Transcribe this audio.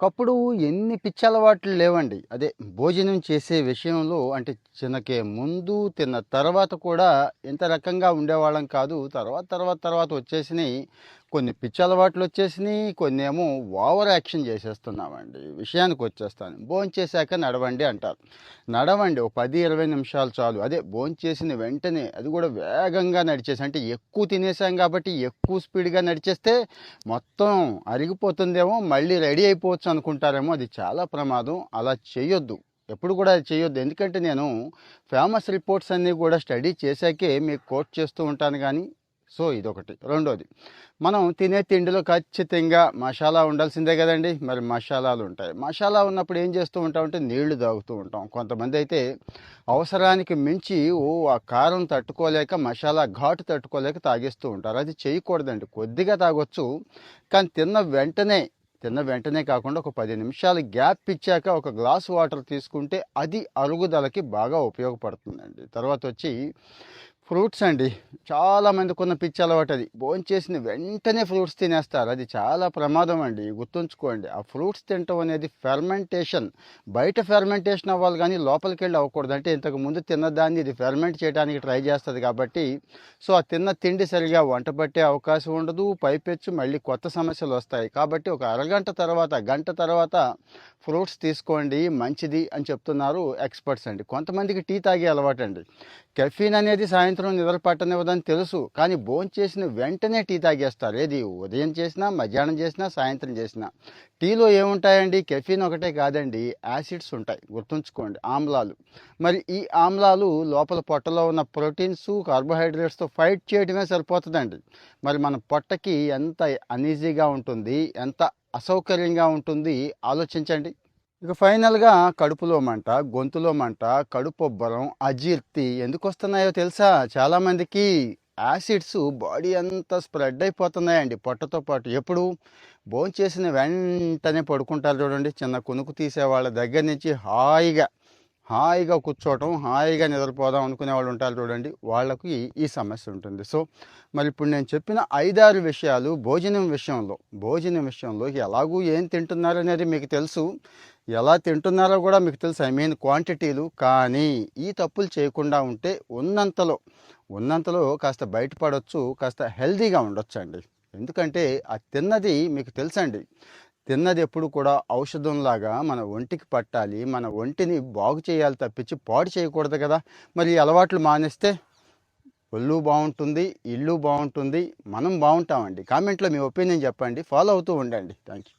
ఒకప్పుడు ఎన్ని పిచ్చి అలవాట్లు లేవండి. అదే భోజనం చేసే విషయంలో అంటే చిన్నకే ముందు తిన్న తర్వాత కూడా ఎంత రకంగా ఉండేవాళ్ళం కాదు. తర్వాత తర్వాత తర్వాత వచ్చేసినాయి. కొన్ని పిచ్చి అలవాట్లు వచ్చేసినాయి కొన్ని ఏమో ఓవర్ యాక్షన్ చేసేస్తున్నామండి. విషయానికి వచ్చేస్తాను. భోంచేశాక నడవండి అంటారు. నడవండి ఒక పది ఇరవై నిమిషాలు చాలు. అదే భోంచేసిన వెంటనే అది కూడా వేగంగా నడిచేసి అంటే ఎక్కువ తినేసాం కాబట్టి ఎక్కువ స్పీడ్గా నడిచేస్తే మొత్తం అరిగిపోతుందేమో మళ్ళీ రెడీ అయిపోవచ్చు అనుకుంటారేమో అది చాలా ప్రమాదం. అలా చేయొద్దు ఎప్పుడు కూడా అది చేయొద్దు ఎందుకంటే నేను ఫేమస్ రిపోర్ట్స్ అన్నీ కూడా స్టడీ చేశాకే మీకు కోట్ చేస్తూ ఉంటాను కానీ సో ఇదొకటి. రెండోది మనం తినే తిండిలో ఖచ్చితంగా మసాలా ఉండాల్సిందే కదండి. మరి మసాలాలు ఉంటాయి. మసాలా ఉన్నప్పుడు ఏం చేస్తూ ఉంటామంటే నీళ్ళు తాగుతూ ఉంటాం. కొంతమంది అయితే అవసరానికి మించి ఓ ఆ కారం తట్టుకోలేక మసాలా ఘాటు తట్టుకోలేక తాగేస్తూ ఉంటారు. అది చేయకూడదండి. కొద్దిగా తాగొచ్చు కానీ తిన్న వెంటనే తిన్న వెంటనే కాకుండా ఒక పది నిమిషాలు గ్యాప్ ఇచ్చాక ఒక గ్లాస్ వాటర్ తీసుకుంటే అది అరుగుదలకి బాగా ఉపయోగపడుతుందండి. తర్వాత వచ్చి ఫ్రూట్స్ అండి. చాలా మందికి ఉన్న పిచ్చి అలవాటు అది. భోంచేసిన వెంటనే ఫ్రూట్స్ తినేస్తారు. అది చాలా ప్రమాదం అండి. గుర్తుంచుకోండి. ఆ ఫ్రూట్స్ తినటం అనేది ఫెర్మెంటేషన్. బయట ఫెర్మెంటేషన్ అవ్వాలి కానీ లోపలికి వెళ్ళి అవ్వకూడదు. అంటే ఇంతకు ముందు తిన్నదాన్ని ఇది ఫెర్మెంట్ చేయడానికి ట్రై చేస్తుంది కాబట్టి. సో ఆ తిన్న తిండి సరిగా వంట పట్టే అవకాశం ఉండదు. పైపెచ్చు మళ్ళీ కొత్త సమస్యలు వస్తాయి. కాబట్టి ఒక అరగంట తర్వాత గంట తర్వాత ఫ్రూట్స్ తీసుకోండి మంచిది అని చెప్తున్నారు ఎక్స్పర్ట్స్ అండి. కొంతమందికి టీ తాగే అలవాటు అండి కెఫీన్ అనేది సాయంత్రం నిద్ర పట్టనివ్వదని తెలుసు కానీ భోజనం చేసిన వెంటనే టీ తాగేస్తారు. ఏది ఉదయం చేసినా మధ్యాహ్నం చేసినా సాయంత్రం చేసినా. టీలో ఏముంటాయండి? కెఫీన్ ఒకటే కాదండి యాసిడ్స్ ఉంటాయి. గుర్తుంచుకోండి ఆమ్లాలు. మరి ఈ ఆమ్లాలు లోపల పొట్టలో ఉన్న ప్రోటీన్స్ కార్బోహైడ్రేట్స్తో ఫైట్ చేయడమే సరిపోతుందండి. మరి మన పొట్టకి ఎంత అనీజీగా ఉంటుంది ఎంత అసౌకర్యంగా ఉంటుంది. ఆలోచించండి. ఇక ఫైనల్గా కడుపులో మంట గొంతులో మంట కడుపొబ్బరం అజీర్తి ఎందుకు వస్తున్నాయో తెలుసా? చాలామందికి యాసిడ్స్ బాడీ అంతా స్ప్రెడ్ అయిపోతున్నాయండి. పొట్టతో పాటు ఎప్పుడు? భోంచేసిన వెంటనే పడుకుంటారు చూడండి. చిన్న కొనుకు తీసే వాళ్ళ దగ్గర నుంచి హాయిగా హాయిగా కూర్చోవటం హాయిగా నిద్రపోదాం అనుకునే వాళ్ళు ఉంటారు చూడండి. వాళ్ళకి ఈ సమస్య ఉంటుంది. సో మరి ఇప్పుడు నేను చెప్పిన ఐదారు విషయాలు భోజనం విషయంలో భోజనం విషయంలో ఎలాగూ ఏం తింటున్నారు అనేది మీకు తెలుసు. ఎలా తింటున్నారో కూడా మీకు తెలుసు. ఐ మీన్ క్వాంటిటీలు. కానీ ఈ తప్పులు చేయకుండా ఉంటే ఉన్నంతలో ఉన్నంతలో కాస్త బయటపడవచ్చు కాస్త హెల్దీగా ఉండొచ్చండి. ఎందుకంటే ఆ తిన్నది మీకు తెలుసండి. తిన్నది ఎప్పుడు కూడా ఔషధంలాగా మన ఒంటికి పట్టాలి. మన ఒంటిని బాగు చేయాలి తప్పించి పాడు చేయకూడదు కదా. మరి అలవాట్లు మానేస్తే ఒళ్ళు బాగుంటుంది ఇల్లు బాగుంటుంది మనం బాగుంటామండి. కామెంట్లో మీ ఒపీనియన్ చెప్పండి. ఫాలో అవుతూ ఉండండి. Thank you